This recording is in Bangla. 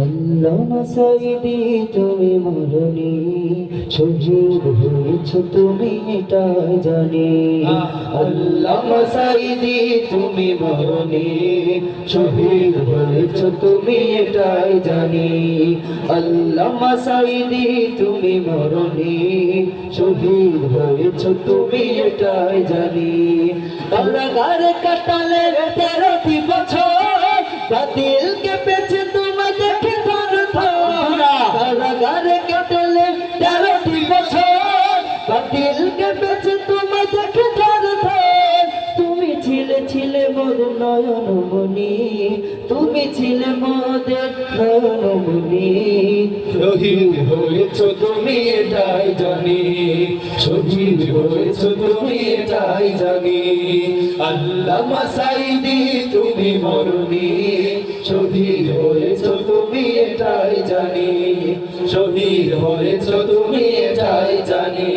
আল্লামা সাইদি তুমি মরণি শহীদ হয়েছ তুমি এটাই জানি। আল্লামা সাইদি তুমি মরণি শহীদ হয়েছ তুমি এটাই জানি। আল্লামা সাইদি তুমি মরণি শহীদ হয়েছ তুমি এটাই জানি। কারাগার কাটালের তেরোটি ছিলে মোর নয়নমণি, তুমি ছিলে মোদের নয়নমণি। শহীদ হয়েছ তুমি এটাই জানি, শহীদ হয়েছ তুমি এটাই জানি। আল্লাহ মাসাইদি তুমি মরণি, শহীদ হয়েছ তুমি এটাই জানি, শহীদ হয়েছ তুমি এটাই জানি।